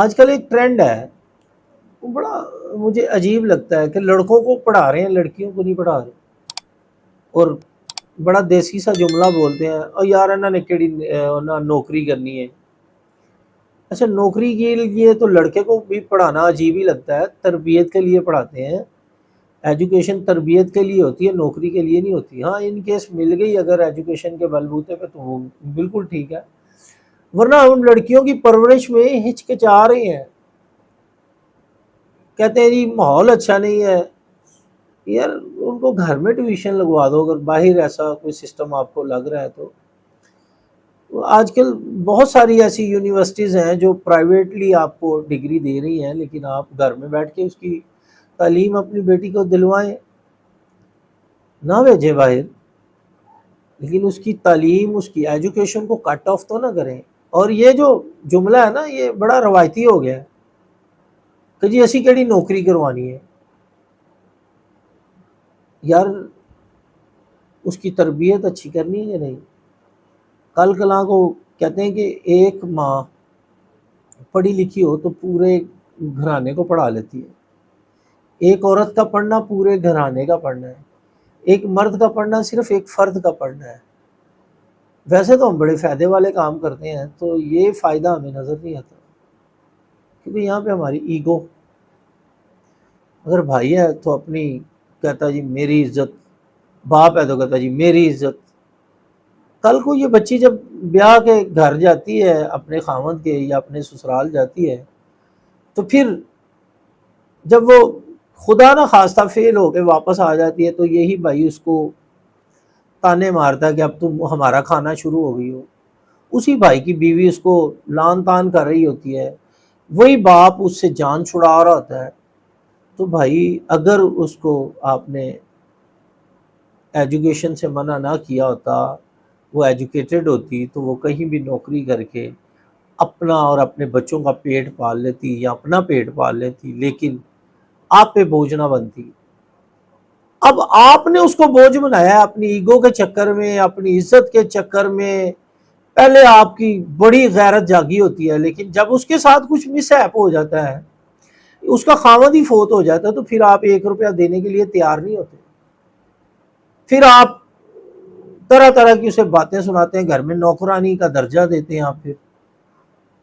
آج کل ایک ٹرینڈ ہے۔ وہ بڑا مجھے عجیب لگتا ہے کہ لڑکوں کو پڑھا رہے ہیں، لڑکیوں کو نہیں پڑھا رہے۔ اور بڑا دیسی سا جملہ بولتے ہیں، اور یار انہوں نے کیڑی نوکری کرنی ہے۔ اچھا نوکری کے لیے تو لڑکے کو بھی پڑھانا عجیب ہی لگتا ہے۔ تربیت کے لیے پڑھاتے ہیں۔ ایجوکیشن تربیت کے لیے ہوتی ہے، نوکری کے لیے نہیں ہوتی۔ ہاں ان کیس مل گئی اگر ایجوکیشن کے بلبوتے پہ تو وہ بالکل ٹھیک ہے۔ ورنہ ہم لڑکیوں کی پرورش میں ہچکچا رہے ہیں۔ کہتے ہیں جی ماحول اچھا نہیں ہے۔ یار ان کو گھر میں ٹیوشن لگوا دو، اگر باہر ایسا کوئی سسٹم آپ کو لگ رہا ہے تو۔ آج کل بہت ساری ایسی یونیورسٹیز ہیں جو پرائیویٹلی آپ کو ڈگری دے رہی ہیں، لیکن آپ گھر میں بیٹھ کے اس کی تعلیم اپنی بیٹی کو دلوائیں۔ نہ بھیجیں باہر، لیکن اس کی تعلیم، اس کی ایجوکیشن کو کٹ آف تو نہ کریں۔ اور یہ جو جملہ ہے نا، یہ بڑا روایتی ہو گیا ہے کہ جی اسی کیڑی نوکری کروانی ہے۔ یار، اس کی تربیت اچھی کرنی ہے یا نہیں؟ کل کلاں کو کہتے ہیں کہ ایک ماں پڑھی لکھی ہو تو پورے گھرانے کو پڑھا لیتی ہے۔ ایک عورت کا پڑھنا پورے گھرانے کا پڑھنا ہے۔ ایک مرد کا پڑھنا صرف ایک فرد کا پڑھنا ہے۔ ویسے تو ہم بڑے فائدے والے کام کرتے ہیں، تو یہ فائدہ ہمیں نظر نہیں آتا۔ کیونکہ یہاں پہ ہماری ایگو اگر بھائی ہے تو اپنی کہتا جی میری عزت، باپ ہے تو کہتا جی میری عزت۔ کل کو یہ بچی جب بیاہ کے گھر جاتی ہے، اپنے خامد کے یا اپنے سسرال جاتی ہے، تو پھر جب وہ خدا نہ خواستہ فیل ہو کے واپس آ جاتی ہے، تو یہی بھائی اس کو تانے مارتا ہے کہ اب تم ہمارا کھانا شروع ہو گئی ہو۔ اسی بھائی کی بیوی اس کو لان تان کر رہی ہوتی ہے۔ وہی باپ اس سے جان چھڑا رہا ہوتا ہے۔ تو بھائی اگر اس کو آپ نے ایجوکیشن سے منع نہ کیا ہوتا، وہ ایجوکیٹڈ ہوتی تو وہ کہیں بھی نوکری کر کے اپنا اور اپنے بچوں کا پیٹ پال لیتی یا اپنا پیٹ پال لیتی، لیکن آپ پہ بوجھ نہ بنتی۔ اب آپ نے اس کو بوجھ بنایا ہے اپنی ایگو کے چکر میں، اپنی عزت کے چکر میں۔ پہلے آپ کی بڑی غیرت جاگی ہوتی ہے، لیکن جب اس کے ساتھ کچھ مس ایپ ہو جاتا ہے، اس کا خامد ہی فوت ہو جاتا ہے، تو پھر آپ ایک روپیہ دینے کے لیے تیار نہیں ہوتے۔ پھر آپ طرح طرح کی اسے باتیں سناتے ہیں، گھر میں نوکرانی کا درجہ دیتے ہیں آپ پھر۔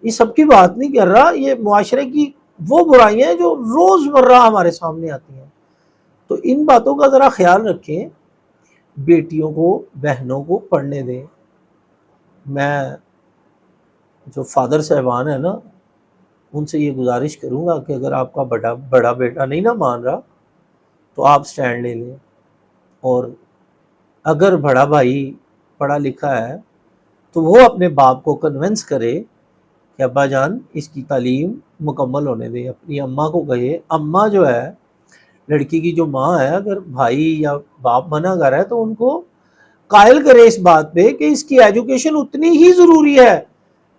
یہ سب کی بات نہیں کر رہا، یہ معاشرے کی وہ برائیاں ہیں جو روز مرہ ہمارے سامنے آتی ہیں۔ تو ان باتوں کا ذرا خیال رکھیں، بیٹیوں کو، بہنوں کو پڑھنے دیں۔ میں جو فادر صاحبان ہیں نا، ان سے یہ گزارش کروں گا کہ اگر آپ کا بڑا بڑا بیٹا نہیں نہ مان رہا، تو آپ سٹینڈ لے لیں۔ اور اگر بڑا بھائی پڑھا لکھا ہے، تو وہ اپنے باپ کو کنونس کرے کہ ابا جان، اس کی تعلیم مکمل ہونے دے۔ اپنی اماں کو کہے، اماں جو ہے لڑکی کی جو ماں ہے، اگر بھائی یا باپ منع کر رہا ہے تو ان کو قائل کرے اس بات پہ کہ اس کی ایجوکیشن اتنی ہی ضروری ہے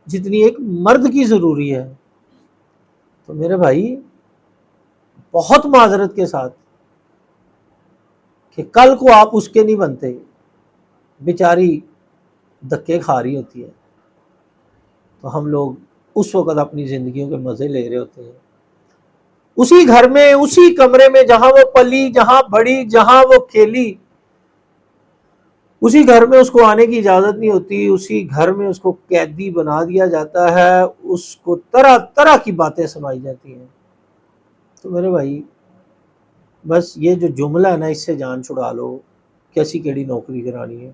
جتنی ایک مرد کی ضروری ہے۔ تو میرے بھائی، بہت معذرت کے ساتھ کہ کل کو آپ اس کے نہیں بنتے۔ بیچاری دھکے کھا رہی ہوتی ہے۔ تو ہم لوگ اس وقت اپنی زندگیوں کے مزے لے رہے ہوتے ہیں۔ اسی گھر میں، اسی کمرے میں، جہاں وہ پلی، جہاں بڑی جہاں وہ کھیلی، اسی گھر میں اس کو آنے کی اجازت نہیں ہوتی، اسی گھر میں اس کو قیدی بنا دیا جاتا ہے، اس کو طرح طرح کی باتیں سنائی جاتی ہیں۔ تو میرے بھائی، بس یہ جو جملہ ہے نا، اس سے جان چھڑا لو، کیسی کیڑی نوکری کرانی ہے۔